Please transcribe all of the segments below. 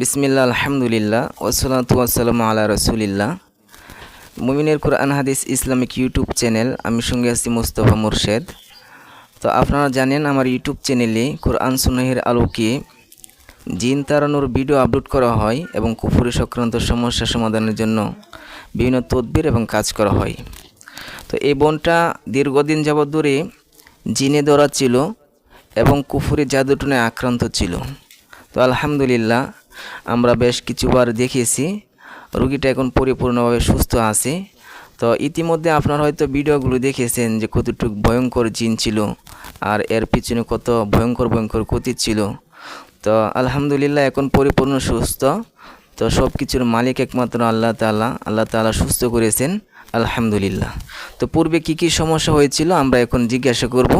বিসমিল্লা আলহামদুলিল্লাহ ওসলাতু আসসালাম আলা রসুলিল্লাহ। মুমিনের কোরআন, হাদিস, ইসলামিক ইউটিউব চ্যানেল, আমি সঙ্গে আছি মুস্তফা মুর্শেদ। তো আপনারা জানেন, আমার ইউটিউব চ্যানেলে কোরআন সুনাহের আলোকে জিন তাড়ানোর ভিডিও আপলোড করা হয় এবং কুফুরি সংক্রান্ত সমস্যা সমাধানের জন্য বিভিন্ন তদবির এবং কাজ করা হয়। তো এই বনটা দীর্ঘদিন যাবৎ ধরে জিনে ধরা ছিল এবং কুফুরি জাদুটনে আক্রান্ত ছিল। তো আলহামদুলিল্লাহ আমরা বেশ কিছুবার দেখিয়েছি রুগীটা এখন পরিপূর্ণভাবে সুস্থ আছে। তো ইতিমধ্যে আপনারা হয়তো ভিডিওগুলো দেখেছেন যে কতটুকু ভয়ঙ্কর জিন ছিল আর এর পিছনে কত ভয়ঙ্কর ভয়ঙ্কর ক্ষতি ছিল। তো আলহামদুলিল্লাহ এখন পরিপূর্ণ সুস্থ। তো সব কিছুর মালিক একমাত্র আল্লাহ তাআলা। আল্লাহ তাআলা সুস্থ করেছেন। আলহামদুলিল্লাহ। তো পূর্বে কি কি সমস্যা হয়েছিল আমরা এখন জিজ্ঞাসা করব।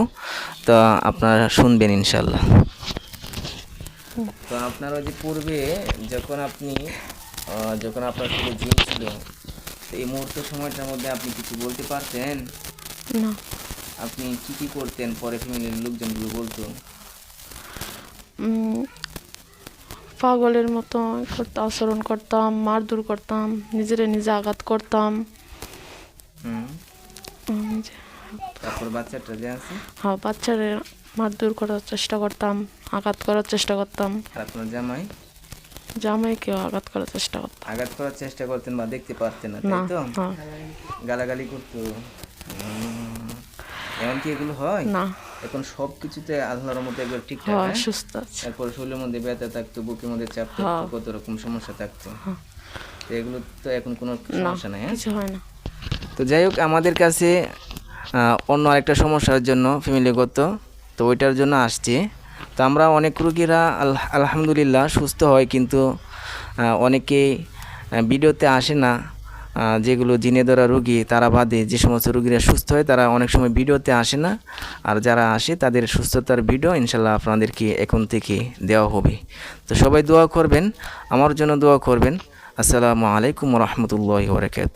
তো আপনারা শুনবেন ইনশাল্লাহ তো আপনার ওই যে পূর্বে যখন আপনি যখন আপনার শরীরে জিন ছিল এই মুহূর্ত সময়টার মধ্যে আপনি কিছু বলতে পারতেন? না। আপনি কি কি করতেন? পরে ফ্যামিলির লোকজনগুলো বলতো। পাগলের মতো করতে আচরণ করতাম মারধর করতাম নিজেরে নিজে আঘাত করতাম। তারপর বাচ্চাটা যে আছে? হ্যাঁ বাচ্চারে মারধর করার চেষ্টা করতাম আঘাত করার চেষ্টা করতাম। আর আপনার জামাই? জামাইকেও আঘাত করার চেষ্টা করতাম। আঘাত করার চেষ্টা করতেন বা দেখতে পারতেন না তাই তো? গালাগালি করতো। হুম। এমন কি এগুলো হয়? না। এখন সব কিছুতে আল্লাহর মধ্যে একবার ঠিকঠাক হ্যাঁ? সুস্থ আছে। তারপর শরীরের মধ্যে ব্যথা থাকতো বুকের মধ্যে চাপ থাকতো হ্যাঁ। কত রকম সমস্যা থাকতো। হ্যাঁ। তো এগুলো তো এখন কোনো সমস্যা নাই হ্যাঁ? কিছু হয় না। তো যাই হোক আমাদের কাছে অন্য আরেকটা সমস্যার জন্য ফ্যামিলিগত তো ওইটার জন্য আসছে। তো আমরা অনেক রুগীরা আলহামদুলিল্লাহ সুস্থ হয় কিন্তু অনেকেই ভিডিওতে আসে না যেগুলো জিনে ধরা রুগী, তারা বাদে যে সমস্ত রুগীরা সুস্থ হয়, তারা অনেক সময় ভিডিওতে আসে না। আর যারা আসে, তাদের সুস্থতার ভিডিও ইনশাল্লাহ আপনাদেরকে এখন থেকে দেওয়া হবে। তো সবাই দোয়া করবেন, আমার জন্য দোয়া করবেন। আসসালামু আলাইকুম রহমতুল্লাহ বরকাত